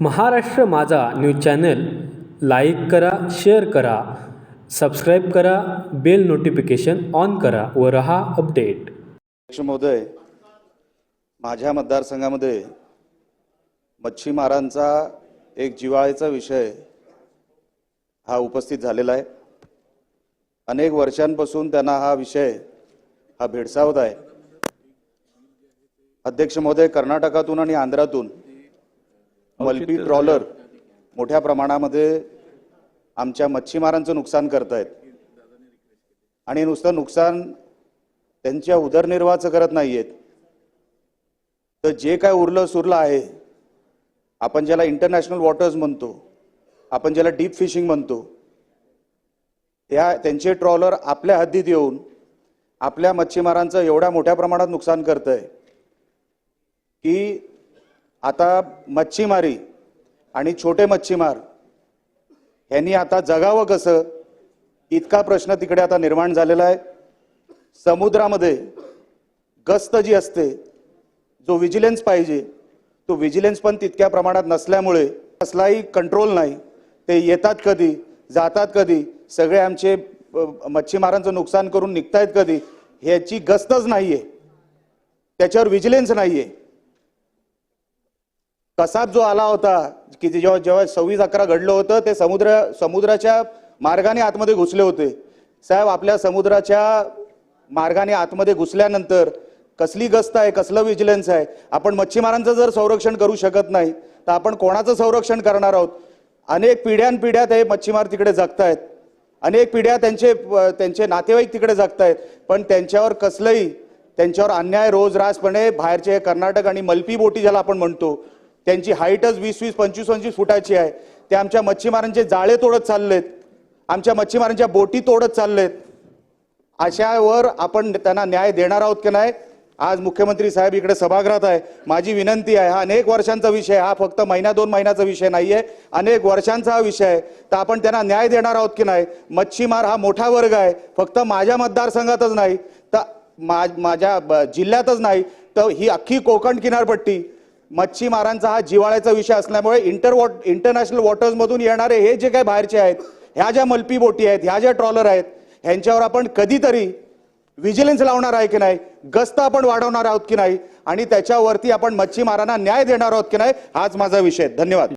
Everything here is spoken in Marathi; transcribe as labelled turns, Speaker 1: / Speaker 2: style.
Speaker 1: Maharashtra Majha news channel like करा शेअर करा सबस्क्राईब करा बेल नोटिफिकेशन ऑन करा व रहा अपडेट.
Speaker 2: अध्यक्ष महोदय माझ्या मतदारसंघामध्ये मच्छीमारांचा एक जिव्हाळ्याचा विषय हा उपस्थित झालेला आहे. अनेक वर्षांपासून त्यांना हा विषय हा भेडसावत आहे. अध्यक्ष महोदय कर्नाटकातून आणि आंध्रातून मल्पी ट्रॉलर मोठ्या प्रमाणामध्ये आमच्या मच्छीमारांचं नुकसान करतायत. आणि नुसतं नुकसान त्यांच्या उदरनिर्वाहाचं करत नाहीयेत. तर जे काय उरलं सुरलं आहे आपण ज्याला इंटरनॅशनल वॉटर्स म्हणतो आपण ज्याला डीप फिशिंग म्हणतो या त्यांचे ट्रॉलर आपल्या हद्दीत येऊन आपल्या मच्छीमारांचं एवढ्या मोठ्या प्रमाणात नुकसान करत आहे की आता मच्छीमारी आणि छोटे मच्छीमार यांनी आता जगावं कसं? इतका प्रश्न तिकडे आता निर्माण झालेला आहे. समुद्रामध्ये गस्त जी असते जो विजिलन्स पाहिजे तो विजिलन्स पण तितक्या प्रमाणात नसल्यामुळे कसलाही कंट्रोल नाही. ते येतात कधी जातात कधी सगळे आमचे मच्छीमारांचं नुकसान करून निघतायत कधी ह्याची गस्तच नाहीये. त्याच्यावर विजिलन्स नाहीये. कसाब जो आला होता की जेव्हा जेव्हा सव्वीस अकरा घडलं होतं ते समुद्र समुद्राच्या मार्गाने आतमध्ये घुसले होते. साहेब आपल्या समुद्राच्या मार्गाने आतमध्ये घुसल्यानंतर कसली गस्त आहे कसलं विजिलन्स आहे? आपण मच्छीमारांचं जर संरक्षण करू शकत नाही तर आपण कोणाचं संरक्षण करणार आहोत? अनेक पिढ्यानपिढ्या ते मच्छीमार तिकडे जगतायत. अनेक पिढ्या त्यांचे त्यांचे नातेवाईक तिकडे जगतायत. पण त्यांच्यावर कसलंही त्यांच्यावर अन्याय रोज रासपणे बाहेरचे कर्नाटक आणि मल्पी बोटी ज्याला आपण म्हणतो त्यांची हाईटच वीस वीस पंचवीस पंचवीस फुटाची आहे. ते आमच्या मच्छीमारांचे जाळे तोडत चाललेत. आमच्या मच्छीमारांच्या बोटी तोडत चाललेत. अशावर आपण त्यांना न्याय देणार आहोत की नाही आज मुख्यमंत्री साहेब इकडे सभागृहात आहे. माझी विनंती आहे हा अनेक वर्षांचा विषय आहे. हा फक्त महिना दोन महिन्याचा विषय नाहीये. अनेक वर्षांचा हा विषय आहे. तर आपण त्यांना न्याय देणार आहोत की नाही? मच्छीमार हा मोठा वर्ग आहे. फक्त माझ्या मतदारसंघातच नाही तर मा- माझ्या ब- जिल्ह्यातच नाही तर ही अख्खी कोकण किनारपट्टी मच्छीमारांचा हा जिवाळ्याचा विषय असल्यामुळे इंटर वॉट इंटरनॅशनल वॉटर्समधून येणारे हे जे काही बाहेरचे आहेत ह्या ज्या मल्पी बोटी आहेत ह्या ज्या ट्रॉलर आहेत ह्यांच्यावर आपण कधीतरी व्हिजिलन्स लावणार आहे की नाही गस्त आपण वाढवणार आहोत की नाही आणि त्याच्यावरती आपण मच्छीमारांना न्याय देणार आहोत की नाही हाच माझा विषय धन्यवाद.